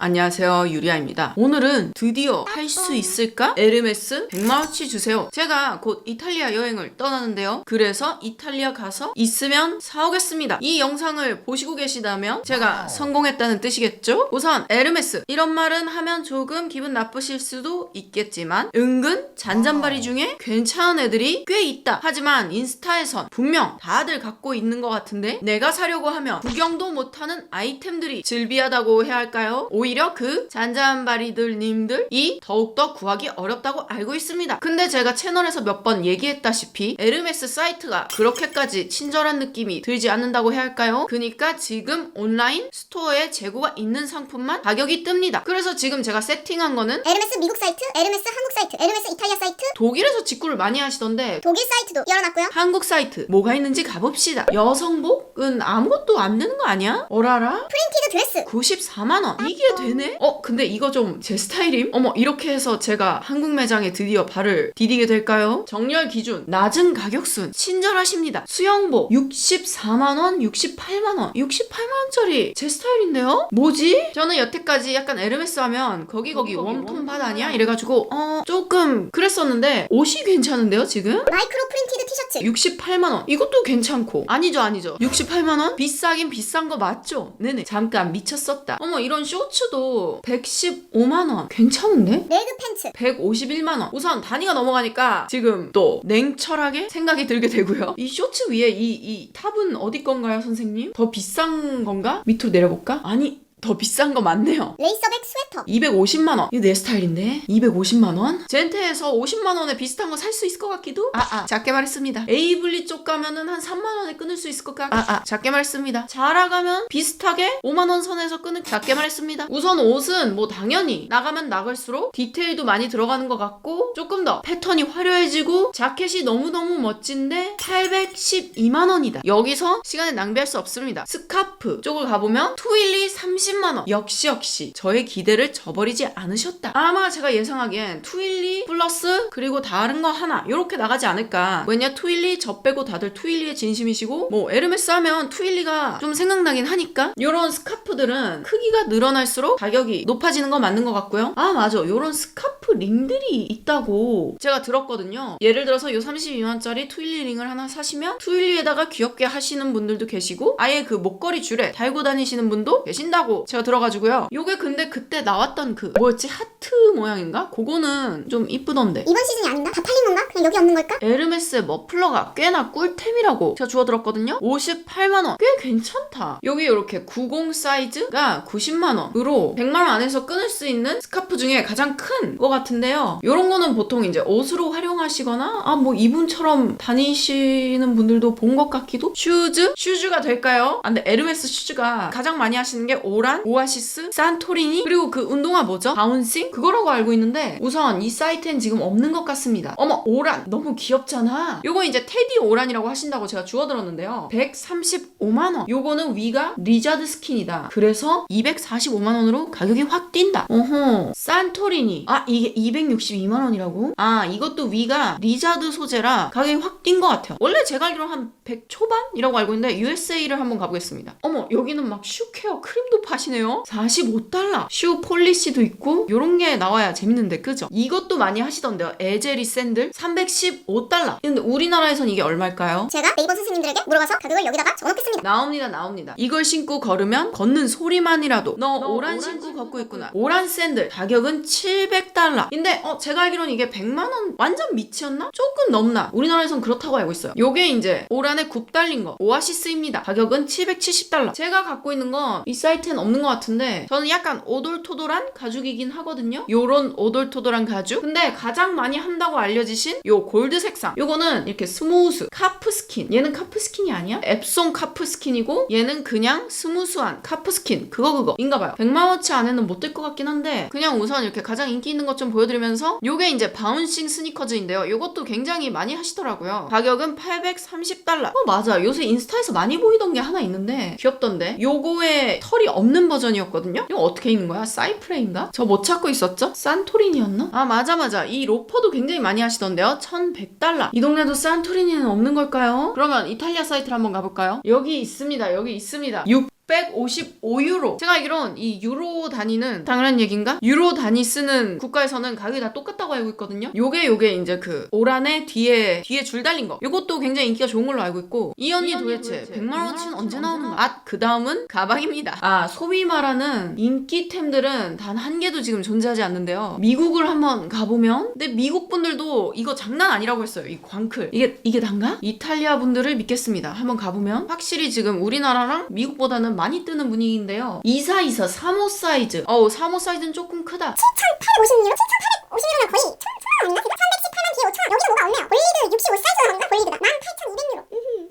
안녕하세요 유리아입니다. 오늘은 드디어 할 수 있을까? 에르메스 100만원치 주세요. 제가 곧 이탈리아 여행을 떠나는데요. 그래서 이탈리아 가서 있으면 사오겠습니다. 이 영상을 보시고 계시다면 제가 성공했다는 뜻이겠죠? 우선 에르메스. 이런 말은 하면 조금 기분 나쁘실 수도 있겠지만 은근 잔잔바리 중에 괜찮은 애들이 꽤 있다. 하지만 인스타에선 분명 다들 갖고 있는 것 같은데 내가 사려고 하면 구경도 못하는 아이템들이 즐비하다고 해야 할까요? 오히 려 그 잔잔바리들 님들이 더욱더 구하기 어렵다고 알고 있습니다. 근데 제가 채널에서 몇 번 얘기했다시피 에르메스 사이트가 그렇게까지 친절한 느낌이 들지 않는다고 해야 할까요? 그니까 지금 온라인 스토어에 재고가 있는 상품만 가격이 뜹니다. 그래서 지금 제가 세팅한 거는 에르메스 미국 사이트, 에르메스 한국 사이트, 에르메스 이탈리아 사이트, 독일에서 직구를 많이 하시던데 독일 사이트도 열어놨고요. 한국 사이트 뭐가 있는지 가봅시다. 여성복은 아무것도 안 되는 거 아니야? 어라라? 프린티드 드레스, 94만원 이게 되네? 어 근데 이거 좀 제 스타일임? 어머 이렇게 해서 제가 한국 매장에 드디어 발을 디디게 될까요? 정렬 기준 낮은 가격순 친절하십니다 수영복 64만원 68만원 68만원짜리 제 스타일인데요? 뭐지? 저는 여태까지 약간 에르메스 하면 거기 거기 웜톤 밭 아니야? 이래가지고 어 조금 그랬었는데 옷이 괜찮은데요 지금? 마이크로 프린티드 티셔츠, 68만원 이것도 괜찮고 아니죠 아니죠 68만원? 비싸긴 비싼 거 맞죠? 네네 잠깐 미쳤었다 어머 이런 쇼츠 도 115만원 괜찮은데? 레그 팬츠, 151만원 우선 단위가 넘어가니까 지금 또 냉철하게 생각이 들게 되고요 이 쇼츠 위에 이, 이 탑은 어디 건가요 선생님? 더 비싼 건가? 밑으로 내려볼까? 아니 더 비싼 거 맞네요 레이서백 스웨터, 250만 원. 이거 내 스타일인데? 250만 원? 젠테에서 50만 원에 비슷한 거 살 수 있을 것 같기도? 아, 아, 작게 말했습니다. 에이블리 쪽 가면은 한 3만 원에 끊을 수 있을 것 같... 아, 아, 작게 말했습니다. 자라 가면 비슷하게 5만 원 선에서 끊을... 작게 말했습니다. 우선 옷은 뭐 당연히 나가면 나갈수록 디테일도 많이 들어가는 것 같고 조금 더 패턴이 화려해지고 자켓이 너무너무 멋진데 812만 원이다. 여기서 시간을 낭비할 수 없습니다. 스카프 쪽을 가보면 트윌리 30 만원. 역시 역시 저의 기대를 저버리지 않으셨다. 아마 제가 예상하기엔 트윌리 플러스 그리고 다른 거 하나 이렇게 나가지 않을까. 왜냐 트윌리 저 빼고 다들 트윌리에 진심이시고 뭐 에르메스 하면 트윌리가 좀 생각나긴 하니까 이런 스카프들은 크기가 늘어날수록 가격이 높아지는 건 맞는 것 같고요. 아 맞아 이런 스카프 링들이 있다고 제가 들었거든요. 예를 들어서 요 32만원짜리 트윌리 링을 하나 사시면 트윌리에다가 귀엽게 하시는 분들도 계시고 아예 그 목걸이 줄에 달고 다니시는 분도 계신다고 제가 들어가지고요. 요게 근데 그때 나왔던 그 뭐였지 하트 모양인가? 그거는 좀 이쁘던데. 이번 시즌이 아닌가? 다 팔린 건가? 그냥 여기 없는 걸까? 에르메스의 머플러가 꽤나 꿀템이라고 제가 주워 들었거든요. 58만원. 꽤 괜찮다. 여기 이렇게 90 사이즈가 90만원으로 100만원 안에서 끊을 수 있는 스카프 중에 가장 큰것 같은데요. 이런 거는 보통 이제 옷으로 활용하시거나 아 뭐 이분처럼 다니시는 분들도 본 것 같기도. 슈즈? 슈즈가 될까요? 아 근데 에르메스 슈즈가 가장 많이 하시는 게 오 란, 오아시스, 산토리니 그리고 그 운동화 뭐죠? 바운싱? 그거라고 알고 있는데 우선 이 사이트엔 지금 없는 것 같습니다. 어머 오란 너무 귀엽잖아. 요거 이제 테디 오란이라고 하신다고 제가 주워 들었는데요. 135만 원. 요거는 위가 리자드 스킨이다. 그래서 245만 원으로 가격이 확 뛴다. 어허. 산토리니. 아 이게 262만 원이라고? 아 이것도 위가 리자드 소재라 가격이 확 뛴 것 같아요. 원래 제가 알기로 한 100 초반이라고 알고 있는데 USA를 한번 가보겠습니다. 어머 여기는 막 슈케어 크림도 파 시네요. 45달러. 슈 폴리시도 있고 요런 게 나와야 재밌는데 그죠? 이것도 많이 하시던데요. 에제리 샌들 315달러. 근데 우리나라에선 이게 얼마일까요? 제가 네이버 선생님들에게 물어봐서 가격을 여기다가 적어놓겠습니다. 나옵니다, 나옵니다. 이걸 신고 걸으면 걷는 소리만이라도 너, 오란 신고 걷고 있구나. 오란 샌들 가격은 700달러. 근데 어 제가 알기로는 이게 100만 원 완전 밑이었나? 조금 넘나. 우리나라에선 그렇다고 알고 있어요. 요게 이제 오란에 굽 달린 거 오아시스입니다. 가격은 770달러. 제가 갖고 있는 건 이 사이트엔 없는 것 같은데 저는 약간 오돌토돌한 가죽이긴 하거든요. 요런 오돌토돌한 가죽. 근데 가장 많이 한다고 알려지신 요 골드 색상. 요거는 이렇게 스무스 카프 스킨. 얘는 카프 스킨이 아니야? 앱송 카프 스킨이고 얘는 그냥 스무스한 카프 스킨. 그거 그거. 인가 봐요. 100만 원치 안에는 못 들 것 같긴 한데 그냥 우선 이렇게 가장 인기 있는 것 좀 보여드리면서 요게 이제 바운싱 스니커즈인데요. 요것도 굉장히 많이 하시더라고요. 가격은 830달러. 어 맞아. 요새 인스타에서 많이 보이던 게 하나 있는데 귀엽던데. 요거에 털이 없는 버전이었거든요. 이거 어떻게 있는 거야? 사이프레인가? 저못 찾고 있었죠? 산토리니였나? 아 맞아 맞아. 이 로퍼도 굉장히 많이 하시던데요. 1100달러. 이 동네도 산토리니는 없는 걸까요? 그러면 이탈리아 사이트를 한번 가볼까요? 여기 있습니다. 여기 있습니다. 6 655유로. 제가 알기론 이 유로 단위는 당연한 얘기인가? 유로 단위 쓰는 국가에서는 가격이 다 똑같다고 알고 있거든요. 요게 요게 이제 그 오란에 뒤에 뒤에 줄 달린 거. 요것도 굉장히 인기가 좋은 걸로 알고 있고 이 언니 도대체 100만 원어치는 언제 나오는가? 아, 그 다음은 가방입니다. 아, 소위 말하는 인기템들은 단 한 개도 지금 존재하지 않는데요. 미국을 한번 가 보면 근데 미국 분들도 이거 장난 아니라고 했어요. 이 광클. 이게 이게 단가? 이탈리아 분들을 믿겠습니다. 한번 가 보면 확실히 지금 우리나라랑 미국보다는 많이 뜨는 분위기인데요. 2424 3호 사이즈. 어우, 3호 사이즈는 조금 크다. 7,850유로? 7,850유로면 거의 1,000만 원인가? 318만 뒤에 5,000원 여기도 뭐가 없네요 볼리드 65 사이즈가 나온가? 볼리드가 18,200유로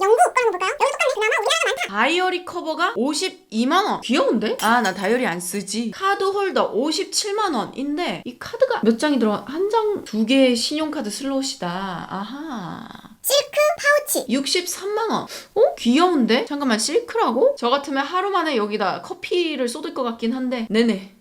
영국 거라고 볼까요? 여기 똑같네 그나마 우리나라가 많다 다이어리 커버가 52만원. 귀여운데? 아, 나 다이어리 안 쓰지. 카드 홀더 57만원인데, 이 카드가 몇 장이 들어가? 한 장, 두 개의 신용카드 슬롯이다. 아하. 파우치 63만원. 어? 귀여운데? 잠깐만, 실크라고? 저 같으면 하루 만에 여기다 커피를 쏟을 것 같긴 한데, 네네.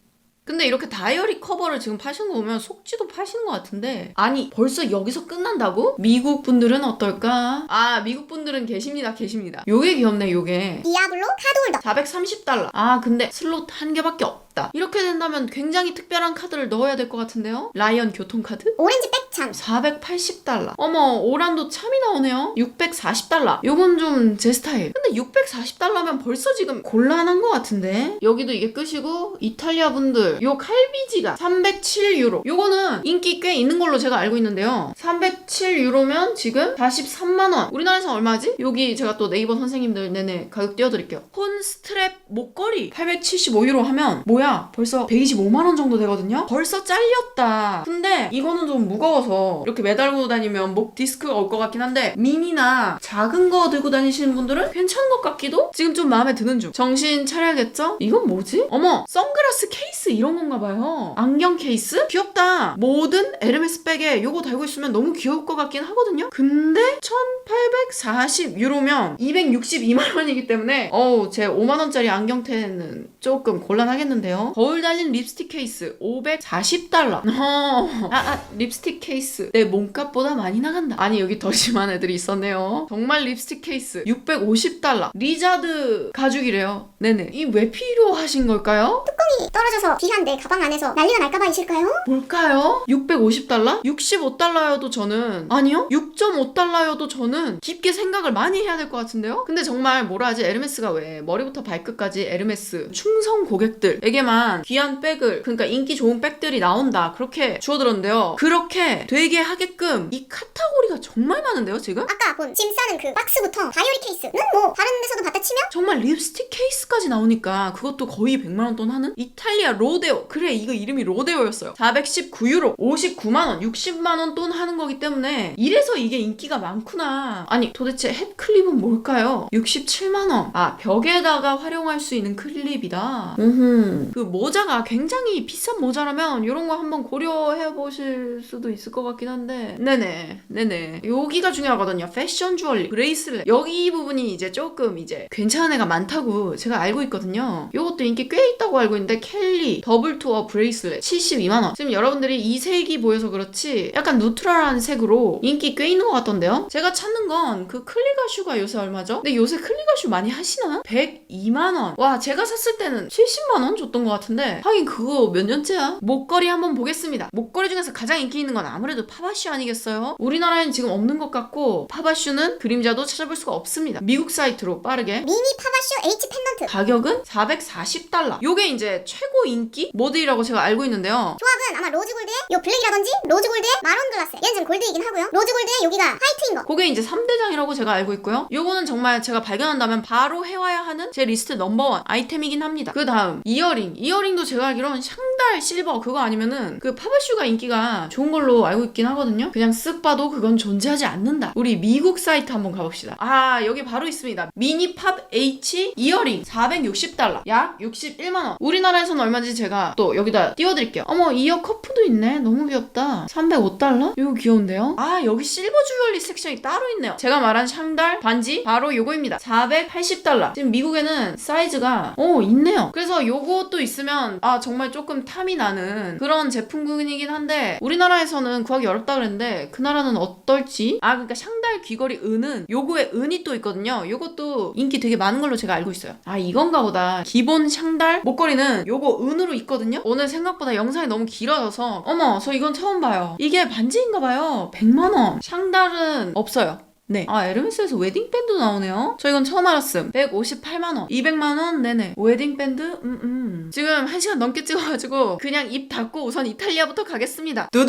근데 이렇게 다이어리 커버를 지금 파시는 거 보면 속지도 파시는 것 같은데 아니 벌써 여기서 끝난다고? 미국 분들은 어떨까? 아 미국 분들은 계십니다 계십니다 요게 귀엽네 요게 디아블로 카드 홀더 430달러. 아, 근데 슬롯 한 개밖에 없 다. 이렇게 된다면 굉장히 특별한 카드를 넣어야 될 것 같은데요? 라이언 교통카드? 오렌지 백참 480달러. 어머, 오란도 참이 나오네요. 640달러. 요건 좀 제 스타일. 근데 640달러면 벌써 지금 곤란한 것 같은데? 여기도 이게 끝이고, 이탈리아 분들, 요 칼비지가 307유로. 요거는 인기 꽤 있는 걸로 제가 알고 있는데요. 307유로면 지금 43만원. 우리나라에서 얼마지? 여기 제가 또 네이버 선생님들 내내 가격 띄워드릴게요. 폰 스트랩 목걸이 875유로 하면 뭐야? 벌써 125만원 정도 되거든요? 벌써 잘렸다. 근데 이거는 좀 무거워서 이렇게 매달고 다니면 목 디스크가 올 것 같긴 한데 미니나 작은 거 들고 다니시는 분들은 괜찮은 것 같기도? 지금 좀 마음에 드는 중. 정신 차려야겠죠? 이건 뭐지? 어머, 선글라스 케이스 이런 건가 봐요. 안경 케이스? 귀엽다. 모든 에르메스 백에 요거 달고 있으면 너무 귀여울 것 같긴 하거든요? 근데 1840 유로면 262만 원이기 때문에 어우, 제 5만 원짜리 안경테는 조금 곤란하겠는데요. 거울 달린 립스틱 케이스 540달러. 어. 아, 아, 립스틱 케이스. 내 몸값보다 많이 나간다. 아니, 여기 더 심한 애들이 있었네요. 정말 립스틱 케이스 650달러. 리자드 가죽이래요. 네네. 이 왜 필요하신 걸까요? 떨어져서 귀한데 가방 안에서 난리가 날까봐 이실까요? 뭘까요? 650달러? 65달러여도 저는 아니요 6.5달러여도 저는 깊게 생각을 많이 해야 될 것 같은데요? 근데 정말 뭐라 하지 에르메스가 왜 머리부터 발끝까지 에르메스 충성 고객들에게만 귀한 백을 그러니까 인기 좋은 백들이 나온다 그렇게 주어들었는데요 그렇게 되게 하게끔 이 카테고리가 정말 많은데요 지금? 아까 본 짐 싸는 그 박스부터 다이어리 케이스는 뭐 다른 데서도 봤다 치면 정말 립스틱 케이스까지 나오니까 그것도 거의 100만원 돈 하는? 이 탈리아 로데오. 그래 이거 이름이 로데오였어요. 419유로 59만원 60만원 돈 하는 거기 때문에 이래서 이게 인기가 많구나. 아니 도대체 햇 클립은 뭘까요? 67만원. 아 벽에다가 활용할 수 있는 클립이다. 음흠. 그 모자가 굉장히 비싼 모자라면 이런 거 한번 고려해 보실 수도 있을 것 같긴 한데. 네네 네네. 여기가 중요하거든요. 패션 주얼리 브레이슬렛. 여기 이 부분이 이제 조금 이제 괜찮은 애가 많다고 제가 알고 있거든요. 요것도 인기 꽤 있다고 알고 있는데 켈리 더블 투어 브레이슬렛 72만 원 지금 여러분들이 이 색이 보여서 그렇지 약간 누트럴한 색으로 인기 꽤 있는 것 같던데요 제가 찾는 건 그 클리가 슈가 요새 얼마죠? 근데 요새 클리가 슈 많이 하시나? 102만 원 와 제가 샀을 때는 70만 원 줬던 것 같은데 하긴 그거 몇 년째야? 목걸이 한번 보겠습니다 목걸이 중에서 가장 인기 있는 건 아무래도 파바슈 아니겠어요? 우리나라엔 지금 없는 것 같고 파바슈는 그림자도 찾아볼 수가 없습니다 미국 사이트로 빠르게 미니 파바쇼 H 펜던트 가격은 440달러. 요게 이제 최고 인기 모델이라고 제가 알고 있는데요. 조합은 아마 로즈 골드에 요 블랙이라든지 로즈 골드에 마론 글라스 얘는 좀 골드이긴 하고요 로즈 골드에 여기가 화이트인 거 그게 이제 3대장이라고 제가 알고 있고요. 요거는 정말 제가 발견한다면 바로 해와야 하는 제 리스트 넘버원 아이템이긴 합니다. 그 다음 이어링. 이어링도 제가 알기로는 샹 달 실버 그거 아니면은 그 파바슈가 인기가 좋은 걸로 알고 있긴 하거든요. 그냥 쓱 봐도 그건 존재하지 않는다. 우리 미국 사이트 한번 가봅시다. 아 여기 바로 있습니다. 미니 팝 H 이어링 460달러. 약 61만원. 우리나라에서는 얼마인지 제가 또 여기다 띄워드릴게요. 어머 이어 커프도 있네. 너무 귀엽다. 305달러? 이거 귀여운데요? 아 여기 실버 주얼리 섹션이 따로 있네요. 제가 말한 샹달 반지 바로 요거입니다. 480달러. 지금 미국에는 사이즈가 어 있네요. 그래서 요것도 있으면 아 정말 조금 탐이 나는 그런 제품군이긴 한데 우리나라에서는 구하기 어렵다 그랬는데 그 나라는 어떨지 아 그러니까 샹달 귀걸이 은은 요거에 은이 또 있거든요. 요것도 인기 되게 많은 걸로 제가 알고 있어요. 아 이건가 보다. 기본 샹달 목걸이는 요거 은으로 있거든요. 오늘 생각보다 영상이 너무 길어져서 어머 저 이건 처음 봐요. 이게 반지인가 봐요. 100만 원. 샹달은 없어요. 네. 아, 에르메스에서 웨딩밴드 나오네요? 저 이건 처음 알았음. 158만원. 200만원? 네네. 웨딩밴드? 음, 음. 지금 1시간 넘게 찍어가지고 그냥 입 닫고 우선 이탈리아부터 가겠습니다. 두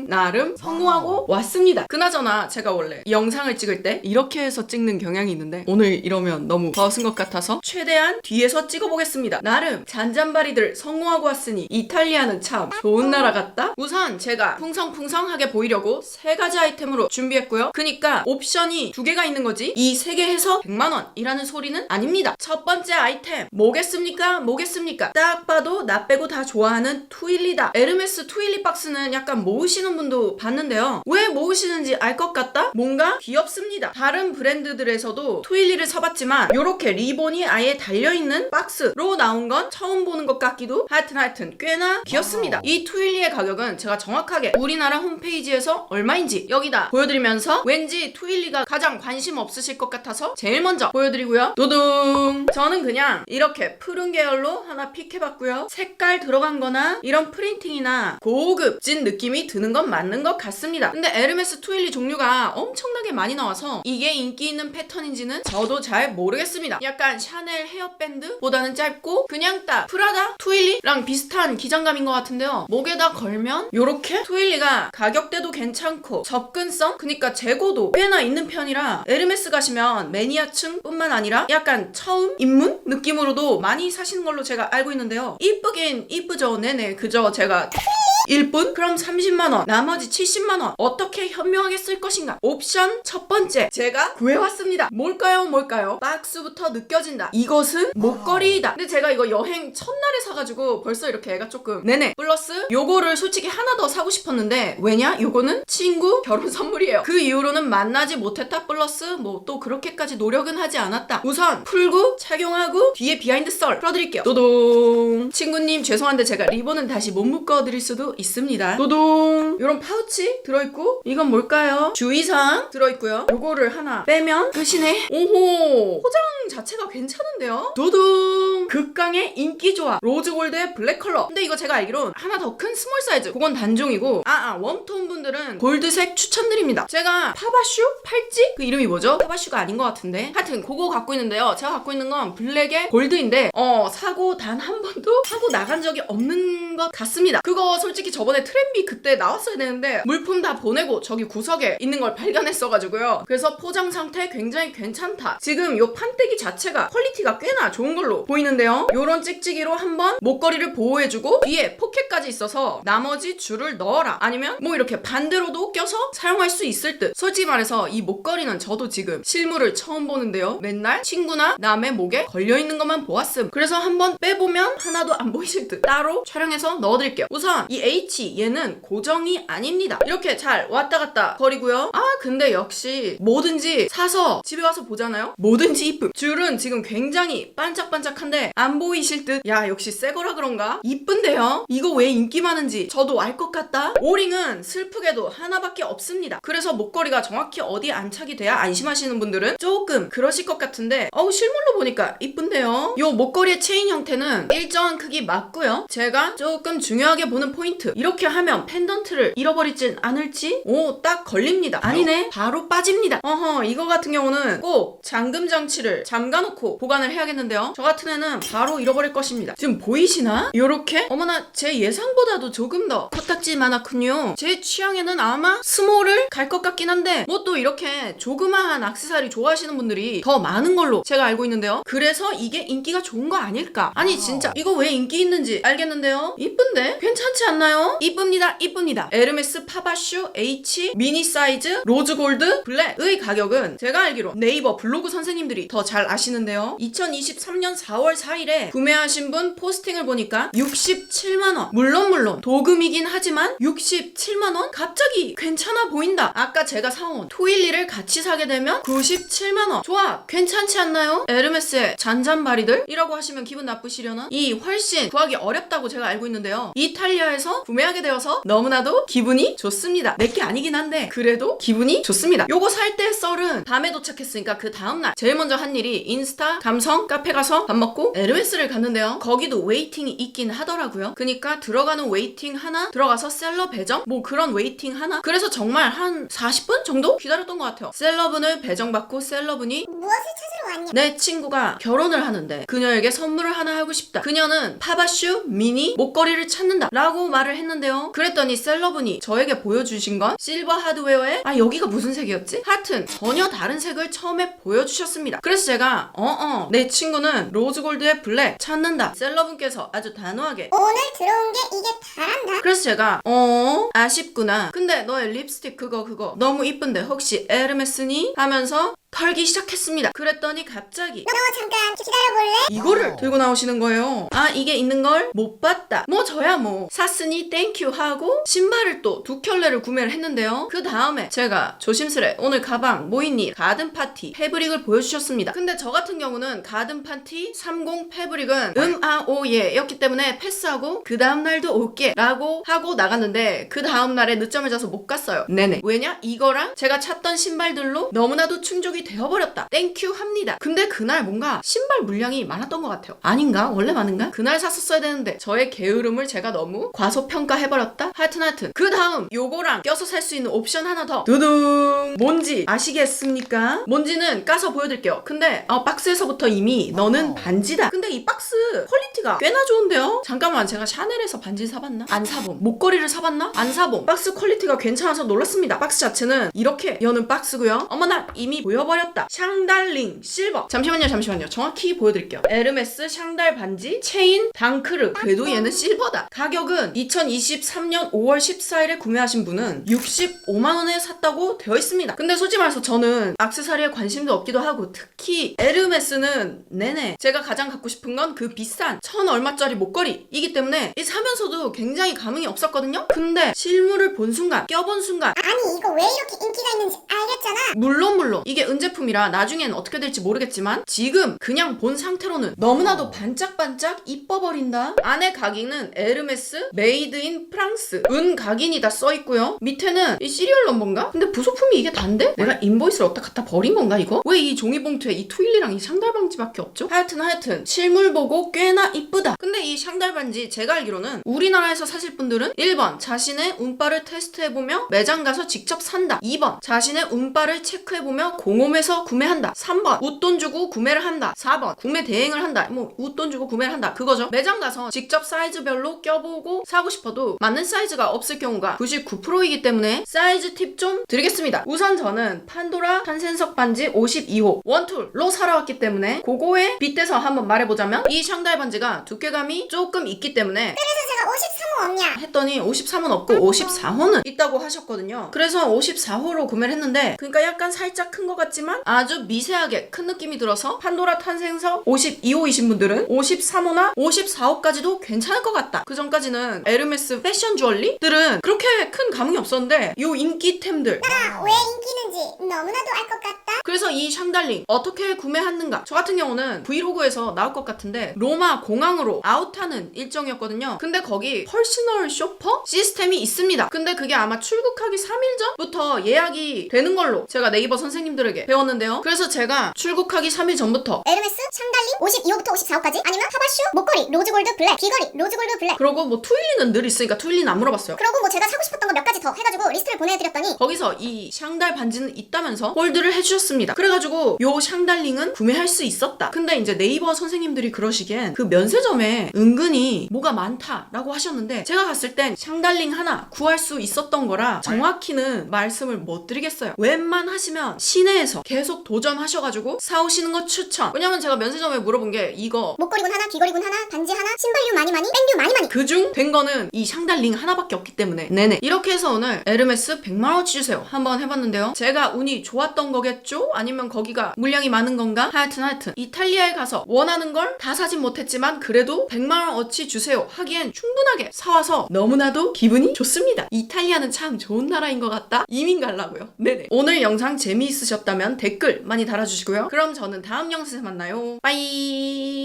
둥 나름 성공하고 왔습니다. 그나저나 제가 원래 이 영상을 찍을 때 이렇게 해서 찍는 경향이 있는데 오늘 이러면 너무 버스인 것 같아서 최대한 뒤에서 찍어보겠습니다. 나름 잔잔바리들 성공하고 왔으니 이탈리아는 참 좋은 나라 같다. 우선 제가 풍성풍성하게 보이려고 세 가지 아이템으로 준비했고요. 그니까 옵션이 두 개가 있는 거지 이 세 개 해서 100만 원이라는 소리는 아닙니다. 첫 번째 아이템 뭐겠습니까? 뭐겠습니까? 딱 봐도 나 빼고 다 좋아하는 투일리다. 에르메스 투일리 박스는 약간 모으시는 분도 봤는데요. 왜 모으시는지 알 것 같다? 뭔가 귀엽습니다. 다른 브랜드들에서도 투일리를 사봤지만 이렇게 리본이 아예 달려있는 박스로 나온 건 처음 보는 것 같기도 하여튼 하여튼 꽤나 귀엽습니다. 이 투일리의 가격은 제가 정확하게 우리나라 홈페이지에서 얼마인지 여기다 보여드리면서 왠지 투일리가 가장 관심 없으실 것 같아서 제일 먼저 보여드리고요. 도둥! 저는 그냥 이렇게 푸른 계열로 하나 픽해봤고요. 색깔 들어간 거나 이런 프린팅이나 고급진 느낌이 드는 건 맞는 것 같습니다. 근데 에르메스 투일리 종류가 엄청나게 많이 나와서 이게 인기 있는 패턴인지는 저도 잘 모르겠습니다. 약간 샤넬 헤어밴드보다는 짧고 그냥 딱 프라다 투일리랑 비슷한 기장감인 것 같은데요. 목에다 걸면 이렇게 투일리가 가격대도 괜찮고 접근성 그니까 재고도 꽤나 있는 편이라 에르메스 가시면 매니아층 뿐만 아니라 약간 처음 입문 느낌으로도 많이 사시는 걸로 제가 알고 있는데요. 이쁘긴 이쁘죠. 네네 그저 제가 1분? 그럼 30만원, 나머지 70만원. 어떻게 현명하게 쓸 것인가? 옵션 첫 번째. 제가 구해왔습니다. 뭘까요, 뭘까요? 박스부터 느껴진다. 이것은 목걸이다. 근데 제가 이거 여행 첫날에 사가지고 벌써 이렇게 애가 조금. 네네. 플러스 요거를 솔직히 하나 더 사고 싶었는데, 왜냐? 요거는 친구 결혼 선물이에요. 그 이후로는 만나지 못했다. 플러스 뭐 또 그렇게까지 노력은 하지 않았다. 우선 풀고, 착용하고, 뒤에 비하인드 썰 풀어드릴게요. 도동. 친구님 죄송한데 제가 리본은 다시 못 묶어드릴 수도 있습니다. 도동. 이런 파우치 들어있고 이건 뭘까요? 주의사항 들어있고요. 요거를 하나 빼면 끝이네. 오호. 포장 자체가 괜찮은데요? 도동. 극강의 인기 좋아. 로즈 골드의 블랙 컬러. 근데 이거 제가 알기론 하나 더 큰 스몰 사이즈. 그건 단종이고 아, 아 웜톤 분들은 골드색 추천드립니다. 제가 파바슈? 팔찌? 그 이름이 뭐죠? 파바슈가 아닌 것 같은데. 하여튼 그거 갖고 있는데요. 제가 갖고 있는 건 블랙의 골드인데 어 사고 단 한 번도 사고 나간 적이 없는 것 같습니다. 그거 솔직히 저번에 트렌비 그때 나왔 어야 되는데 물품 다 보내고 저기 구석에 있는 걸 발견했어가지고요. 그래서 포장 상태 굉장히 괜찮다. 지금 요 판때기 자체가 퀄리티가 꽤나 좋은 걸로 보이는데요. 요런 찍찍이로 한번 목걸이를 보호해주고 뒤에 포켓까지 있어서 나머지 줄을 넣어라. 아니면 뭐 이렇게 반대로도 껴서 사용할 수 있을 듯. 솔직히 말해서 이 목걸이는 저도 지금 실물을 처음 보는데요. 맨날 친구나 남의 목에 걸려있는 것만 보았음. 그래서 한번 빼보면 하나도 안 보이실 듯. 따로 촬영해서 넣어드릴게요. 우선 이 H 얘는 고정이 아닙니다. 이렇게 잘 왔다 갔다 거리고요. 아 근데 역시 뭐든지 사서 집에 와서 보잖아요. 뭐든지 이쁨. 줄은 지금 굉장히 반짝반짝한데 안 보이실 듯. 야 역시 새 거라 그런가? 이쁜데요? 이거 왜 인기 많은지 저도 알 것 같다. 오링은 슬프게도 하나밖에 없습니다. 그래서 목걸이가 정확히 어디에 안착이 돼야 안심하시는 분들은 조금 그러실 것 같은데 어우 실물로 보니까 이쁜데요? 요 목걸이의 체인 형태는 일정한 크기 맞고요. 제가 조금 중요하게 보는 포인트 이렇게 하면 펜던트를 잃어버리진 않을지 오 딱 걸립니다. 아니네 바로 빠집니다. 어허 이거 같은 경우는 꼭 잠금 장치를 잠가놓고 보관을 해야겠는데요. 저 같은 애는 바로 잃어버릴 것입니다. 지금 보이시나? 요렇게 어머나 제 예상보다도 조금 더 코딱지 많았군요. 제 취향에는 아마 스몰을 갈 것 같긴 한데 뭐 또 이렇게 조그마한 악세사리 좋아하시는 분들이 더 많은 걸로 제가 알고 있는데요. 그래서 이게 인기가 좋은 거 아닐까? 아니 진짜 이거 왜 인기 있는지 알겠는데요. 이쁜데? 괜찮지 않나요? 이쁩니다. 이쁩니다. 에르메스 파바슈 H 미니 사이즈 로즈 골드 블랙의 가격은 제가 알기로 네이버 블로그 선생님들이 더 잘 아시는데요. 2023년 4월 4일에 구매하신 분 포스팅을 보니까 67만 원. 물론 물론 도금이긴 하지만 67만 원? 갑자기 괜찮아 보인다. 아까 제가 사온 토일리를 같이 사게 되면 97만 원. 좋아. 괜찮지 않나요? 에르메스의 잔잔바리들 이라고 하시면 기분 나쁘시려나? 이 훨씬 구하기 어렵다고 제가 알고 있는데요. 이탈리아에서 구매하게 되어서 너무나도 기분이 좋습니다. 내게 아니긴 한데 그래도 기분이 좋습니다. 요거 살 때 썰은 밤에 도착했으니까 그 다음날 제일 먼저 한 일이 인스타 감성 카페 가서 밥 먹고 에르메스를 갔는데요. 거기도 웨이팅이 있긴 하더라고요. 그니까 들어가는 웨이팅 하나 들어가서 셀러 배정 뭐 그런 웨이팅 하나 그래서 정말 한 40분 정도 기다렸던 것 같아요. 셀러분을 배정받고 셀러분이 무엇을 찾으러 왔냐? 내 친구가 결혼을 하는데 그녀에게 선물을 하나 하고 싶다. 그녀는 파바슈, 미니, 목걸이를 찾는다. 라고 말을 했는데요. 그랬더니 셀러 분이 저에게 보여주신 건 실버 하드웨어에 아 여기가 무슨 색이었지? 하여튼 전혀 다른 색을 처음에 보여주셨습니다. 그래서 제가 어어 내 친구는 로즈골드의 블랙 찾는다. 셀러분께서 아주 단호하게 오늘 들어온 게 이게 다란다. 그래서 제가 어 아쉽구나 근데 너의 립스틱 그거 그거 너무 이쁜데 혹시 에르메스니? 하면서 털기 시작했습니다 그랬더니 갑자기 너 잠깐 기다려볼래? 이거를 들고 나오시는 거예요. 아, 이게 있는 걸 못 봤다. 뭐, 저야 뭐, 샀으니 땡큐 하고, 신발을 또 두 켤레를 구매를 했는데요. 그 다음에 제가 조심스레 오늘 가방 뭐 있니? 가든 파티 패브릭을 보여주셨습니다. 근데 저 같은 경우는 가든 파티 30 패브릭은 음, 아, 오, 예. 였기 때문에 패스하고, 그 다음날도 올게. 라고 하고 나갔는데, 그 다음날에 늦잠을 자서 못 갔어요. 네네. 왜냐? 이거랑 제가 찾던 신발들로 너무나도 충족이 되어버렸다. 땡큐 합니다. 근데 그날 뭔가 신발 물량이 많았던 것 같아요. 아닌가? 원래 많은가? 그날 샀었어야 되는데 저의 게으름을 제가 너무 과소평가해버렸다? 하여튼 하여튼 그 다음 요거랑 껴서 살 수 있는 옵션 하나 더 두둥 뭔지 아시겠습니까? 뭔지는 까서 보여드릴게요. 근데 어, 박스에서부터 이미 너는 반지다. 근데 이 박스 퀄리티가 꽤나 좋은데요? 잠깐만 제가 샤넬에서 반지 사봤나? 안 사봄. 목걸이를 사봤나? 안 사봄. 박스 퀄리티가 괜찮아서 놀랐습니다. 박스 자체는 이렇게 여는 박스고요. 어머나 이미 보여버 렸다. 샹달링 실버. 잠시만요 잠시만요. 정확히 보여드릴게요. 에르메스 샹달 반지 체인 당크르. 그래도 얘는 실버다. 가격은 2023년 5월 14일에 구매하신 분은 65만원에 샀다고 되어 있습니다. 근데 솔직히 말해서 저는 악세사리에 관심도 없기도 하고 특히 에르메스는 네네 제가 가장 갖고 싶은 건 그 비싼 천 얼마짜리 목걸이이기 때문에 이 사면서도 굉장히 감흥이 없었거든요. 근데 실물을 본 순간 껴본 순간 아니 이거 왜 이렇게 인기가 있는지 알겠잖아. 물론 물론 이게 은 제품이라 나중엔 어떻게 될지 모르겠지만 지금 그냥 본 상태로는 너무나도 반짝반짝 이뻐버린다 안에 각인은 에르메스 메이드 인 프랑스 은 각인이 다 써있고요 밑에는 이 시리얼 넘버인가? 근데 부속품이 이게 단데? 내가 인보이스를 어디다 갖다 버린 건가 이거? 왜 이 종이봉투에 이 투일리랑 이 샹달방지밖에 없죠? 하여튼 하여튼 실물 보고 꽤나 이쁘다 근데 이 샹달반지 제가 알기로는 우리나라에서 사실 분들은 1번 자신의 운빨을 테스트해보며 매장 가서 직접 산다 2번 자신의 운빨을 체크해보며 공홈 에서 구매한다. 3번. 웃돈 주고 구매를 한다. 4번. 구매 대행을 한다. 뭐 웃돈 주고 구매를 한다. 그거죠. 매장 가서 직접 사이즈별로 껴보고 사고 싶어도 맞는 사이즈가 없을 경우가 99%이기 때문에 사이즈 팁 좀 드리겠습니다. 우선 저는 판도라 탄센석 반지 52호 원툴로 사러 왔기 때문에 그거에 빗대서 한번 말해보자면 이 샹달 반지가 두께감이 조금 있기 때문에 그래서 제가 53호 없냐? 했더니 53호는 없고 54호는 있다고 하셨거든요. 그래서 54호로 구매를 했는데 그러니까 약간 살짝 큰 것 같지 만 아주 미세하게 큰 느낌이 들어서 판도라 탄생석 52호이신 분들은 53호나 54호까지도 괜찮을 것 같다. 그 전까지는 에르메스 패션 주얼리들은 그렇게 큰 감흥이 없었는데 요 인기템들 아, 왜 인기는지 너무나도 알 것 같다. 그래서 이 샹달링 어떻게 구매하는가? 저 같은 경우는 브이로그에서 나올 것 같은데 로마 공항으로 아웃하는 일정이었거든요. 근데 거기 퍼스널 쇼퍼 시스템이 있습니다. 근데 그게 아마 출국하기 3일 전부터 예약이 되는 걸로 제가 네이버 선생님들에게 배웠는데요. 그래서 제가 출국하기 3일 전부터 에르메스, 샹달링 52호부터 54호까지 아니면 파바슈, 목걸이, 로즈골드 블랙, 귀걸이, 로즈골드 블랙. 그러고 뭐 투일리는 늘 있으니까 투일리는 안 물어봤어요. 그러고 뭐 제가 사고 싶었던 거 몇 가지 더 해가지고 리스트를 보내드렸더니 거기서 이 샹달 반지는 있다면서 홀드를 해주셨습니다. 그래가지고 요 샹달링은 구매할 수 있었다. 근데 이제 네이버 선생님들이 그러시기엔 그 면세점에 은근히 뭐가 많다라고 하셨는데 제가 갔을 땐 샹달링 하나 구할 수 있었던 거라 정확히는 말씀을 못 드리겠어요. 웬만하시면 시내에서 계속 도전하셔가지고 사오시는 거 추천. 왜냐면 제가 면세점에 물어본 게 이거. 목걸이군 하나, 귀걸이군 하나, 반지 하나, 신발류 많이 많이, 땡류 많이 많이. 그중 된 거는 이 샹달링 하나밖에 없기 때문에. 네네. 이렇게 해서 오늘 에르메스 100만원어치 주세요. 한번 해봤는데요. 제가 운이 좋았던 거겠죠? 아니면 거기가 물량이 많은 건가? 하여튼 하여튼. 이탈리아에 가서 원하는 걸 다 사진 못했지만 그래도 100만원어치 주세요 하기엔 충분하게 사와서 너무나도 기분이 좋습니다. 이탈리아는 참 좋은 나라인 것 같다. 이민 갈라고요. 네네. 오늘 영상 재미있으셨다 면 댓글 많이 달아주시고요. 그럼 저는 다음 영상에서 만나요. 빠이